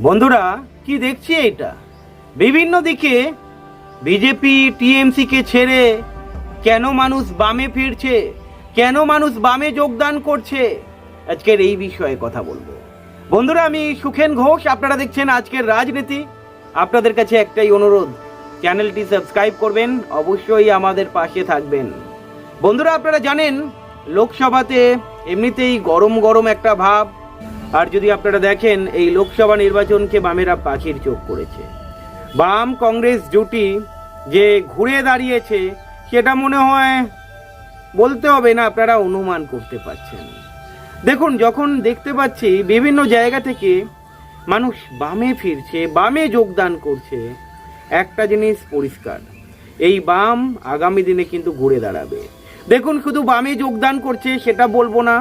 বন্ধুরা, কি দেখছি এটা বিভিন্ন দিকে বিজেপি টিএমসিকে ছেড়ে কেন মানুষ বামে ফিরছে? কেন মানুষ বামে যোগদান করছে? আজকের এই বিষয়ে কথা বলব। বন্ধুরা, আমি সুখেন ঘোষ, আপনারা দেখছেন আজকের রাজনীতি। আপনাদের কাছে একটাই অনুরোধ, চ্যানেলটি সাবস্ক্রাইব করবেন, অবশ্যই আমাদের পাশে থাকবেন। বন্ধুরা, আপনারা জানেন, লোকসভাতে এমনিতেই গরম গরম একটা ভাব আর যদি আপনারা দেখেন, এই লোকসভা নির্বাচনকে বামেরা পাখির চোখ করেছে। বাম কংগ্রেস জুটি যে ঘুরে দাঁড়িয়েছে, সেটা মনে হয় বলতে হবে না, আপনারা অনুমান করতে পারছেন। দেখুন, যখন দেখতে পাচ্ছি বিভিন্ন জায়গা থেকে মানুষ বামে ফিরছে, বামে যোগদান করছে, একটা জিনিস পরিষ্কার, এই বাম আগামী দিনে কিন্তু ঘুরে দাঁড়াবে। দেখুন, শুধু বামে যোগদান করছে, সেটা বলব না।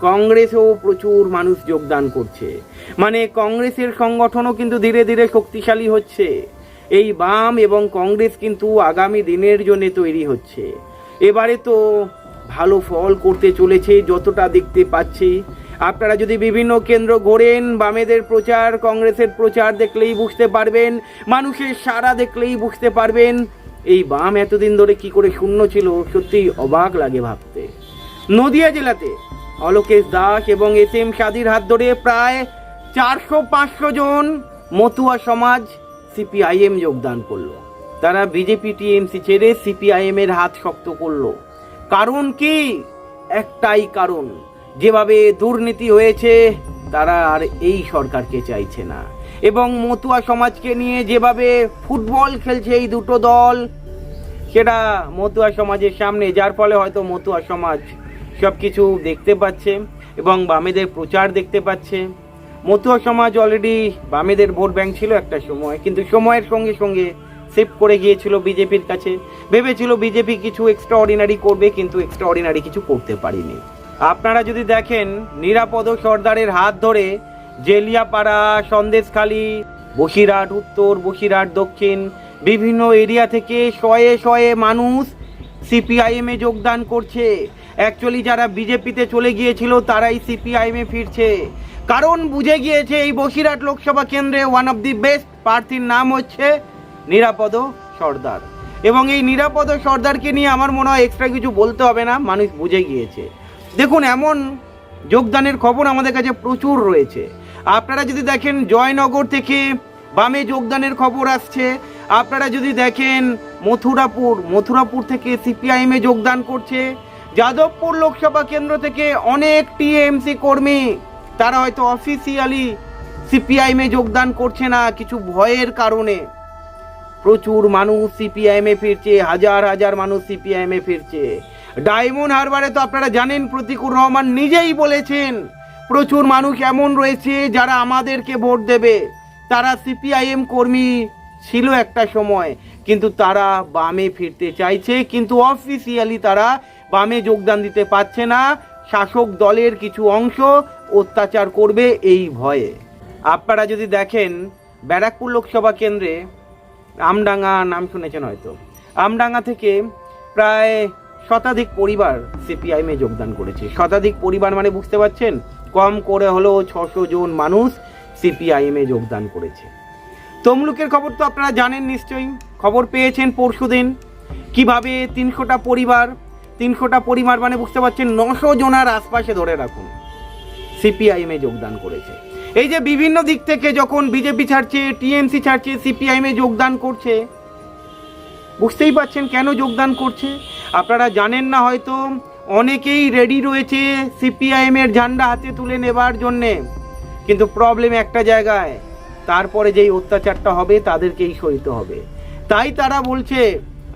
কংগ্রেসেও প্রচুর মানুষ যোগদান করছে। মানে কংগ্রেসের সংগঠনও কিন্তু ধীরে ধীরে শক্তিশালী হচ্ছে। এই বাম এবং কংগ্রেস কিন্তু আগামী দিনের জন্য তৈরি হচ্ছে। এবারে তো ভালো ফল করতে চলেছে যতটা দেখতে পাচ্ছি। আপনারা যদি বিভিন্ন কেন্দ্র ঘোরেন, বামেদের প্রচার, কংগ্রেসের প্রচার দেখলেই বুঝতে পারবেন, মানুষের সারা দেখলেই বুঝতে পারবেন। এই বাম এতদিন ধরে কি করে শূন্য ছিল, সত্যিই অবাক লাগে ভাবতে। নদিয়া জেলাতে অলোকেশ দাস এবং এস এম সাদির হাত ধরে প্রায় চারশো পাঁচশো জন মতুয়া সমাজ সিপিআইএম যোগদান করল। তারা বিজেপি টিএমসি ছেড়ে সিপিআইএম এর হাত শক্ত করল। কারণ কি? একটাই কারণ, যেভাবে দুর্নীতি হয়েছে, তারা আর এই সরকারকে চাইছে না। এবং মতুয়া সমাজকে নিয়ে যেভাবে ফুটবল খেলছে এই দুটো দল, সেটা মতুয়া সমাজের সামনে, যার ফলে হয়তো মতুয়া সমাজ সব কিছু দেখতে পাচ্ছে এবং বামেদের প্রচার দেখতে পাচ্ছে। মতুয়া সমাজ অলরেডি বামেদের ভোট ব্যাংক ছিল একটা সময়, কিন্তু সময়ের সঙ্গে সঙ্গে শিফট করে গিয়েছিল বিজেপির কাছে। ভেবেছিল বিজেপি কিছু এক্সট্রা অর্ডিনারি করবে, কিন্তু এক্সট্রা অর্ডিনারি কিছু করতে পারিনি। আপনারা যদি দেখেন, নিরাপদ সর্দারের হাত ধরে জেলিয়াপাড়া, সন্দেশখালী, বসিরহাট, উত্তর বসিরহাট, দক্ষিণ, বিভিন্ন এরিয়া থেকে শয়ে শয়ে মানুষ সিপিআইএমে যোগদান করছে। অ্যাকচুয়ালি যারা বিজেপিতে চলে গিয়েছিল, তারাই সিপিআইএমে ফিরছে। কারণ বুঝে গিয়েছে এই বসিরহাট লোকসভা কেন্দ্রে ওয়ান অফ দি বেস্ট প্রার্থীর নাম হচ্ছে নিরাপদ সর্দার। এবং এই নিরাপদ সর্দারকে নিয়ে আমার মনে হয় এক্সট্রা কিছু বলতে হবে না, মানুষ বুঝে গিয়েছে। দেখুন, এমন যোগদানের খবর আমাদের কাছে প্রচুর রয়েছে। আপনারা যদি দেখেন জয়নগর থেকে বামে যোগদানের খবর আসছে আপনারা যদি দেখেন মথুরাপুর মথুরাপুর থেকে সিপিআইএমে যোগদান করছে, যাদবপুর লোকসভা কেন্দ্র থেকে অনেক টিএমসি কর্মী, তারা হয়তো অফিসিয়ালি সিপিআইএমে যোগদান করছে না কিছু ভয়ের কারণে। প্রচুর মানুষ সিপিআইএমে ফিরছে, হাজার হাজার মানুষ সিপিআইএমে ফিরছে। ডায়মন্ড হারবারে তো আপনারা জানেন, প্রতিকুর রহমান নিজেই বলেছেন, প্রচুর মানুষ এমন রয়েছে যারা আমাদেরকে ভোট দেবে, তারা সিপিআইএম কর্মী ছিল একটা সময়, কিন্তু তারা বামে ফিরতে চাইছে, কিন্তু অফিসিয়ালি তারা বামে যোগদান দিতে পারছে না। শাসক দলের কিছু অংশ অত্যাচার করবে এই ভয়ে। আপনারা যদি দেখেন, ব্যারাকপুর লোকসভা কেন্দ্রে, আমডাঙ্গা নাম শুনেছেন হয়তো। আমডাঙ্গা থেকে প্রায় শতাধিক পরিবার সিপিআইএমে যোগদান করেছে। শতাধিক পরিবার মানে বুঝতে পারছেন? কম করে হলেও ছশো জন মানুষ সিপিআইএমে যোগদান করেছে। তমলুকের খবর তো আপনারা জানেন নিশ্চয়ই। খবর পেয়েছেন পরশুদিন। কীভাবে তিনশোটা পরিবার তিনশোটা পরিবার মানে বুঝতে পারছেন, নশো জনার আশপাশে ধরে রাখুন। সিপিআইএমে যোগদান করেছে। এই যে বিভিন্ন দিক থেকে যখন বিজেপি ছাড়ছে, টিএমসি ছাড়ছে, সিপিআইএমে যোগদান করছে, বুঝতেই পারছেন কেন যোগদান করছে? আপনারা জানেন না হয়তো, অনেকেই রেডি রয়েছে সিপিআইএম এর ঝান্ডা হাতে তুলে নেবার জন্যে। কিন্তু প্রবলেম একটা জায়গায় তারপরে যেই অত্যাচারটা হবে, তাদেরকেই সইতে হবে। তাই তারা বলছে,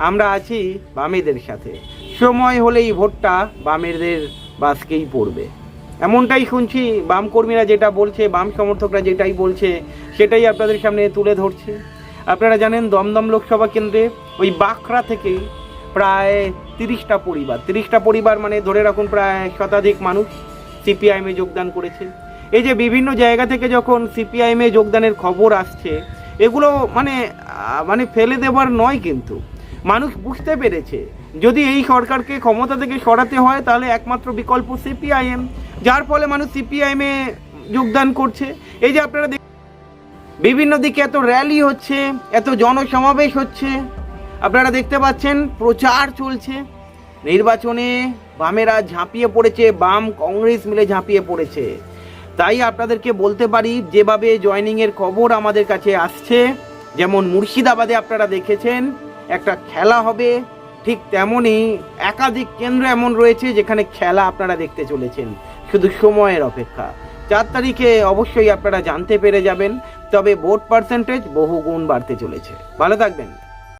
আমরা আছি বামেদের সাথে। সময় হলেই ভোটটা বামেদের বাসকেই পড়বে। এমনটাই শুনছি বাম কর্মীরা যেটা বলছে, বাম সমর্থকরা যেটাই বলছে, সেটাই আপনাদের সামনে তুলে ধরছে। আপনারা জানেন দমদম লোকসভা কেন্দ্রে ওই বাঁকড়া থেকেই প্রায় তিরিশটা পরিবার তিরিশটা পরিবার মানে ধরে রাখুন প্রায় শতাধিক মানুষ সিপিআইএমে যোগদান করেছে। এই যে বিভিন্ন জায়গা থেকে যখন সিপিআইএমে যোগদানের খবর আসছে, এগুলো মানে মানে ফেলে দেবার নয় কিন্তু। মানুষ বুঝতে পেরেছে, যদি এই সরকারকে ক্ষমতা থেকে সরাতে হয়, তাহলে একমাত্র বিকল্প সিপিআইএম। যার ফলে মানুষ সিপিআইএমে যোগদান করছে। এই যে আপনারা বিভিন্ন দিকে এত র্যালি হচ্ছে, এত জনসমাবেশ হচ্ছে। আপনারা দেখতে পাচ্ছেন, প্রচার চলছে। নির্বাচনে বামেরা ঝাঁপিয়ে পড়েছে, বাম কংগ্রেস মিলে ঝাঁপিয়ে পড়েছে। তাই আপনাদেরকে বলতে পারি, যেভাবে জয়নিংয়ের খবর আমাদের কাছে আসছে, যেমন মুর্শিদাবাদে আপনারা দেখেছেন, একটা খেলা হবে, ঠিক তেমনই একাধিক কেন্দ্র এমন রয়েছে যেখানে খেলা আপনারা দেখতে চলেছেন, শুধু সময়ের অপেক্ষা। চার তারিখে অবশ্যই আপনারা জানতে পেরে যাবেন, তবে ভোট পার্সেন্টেজ বহু গুণ বাড়তে চলেছে। ভালো থাকবেন।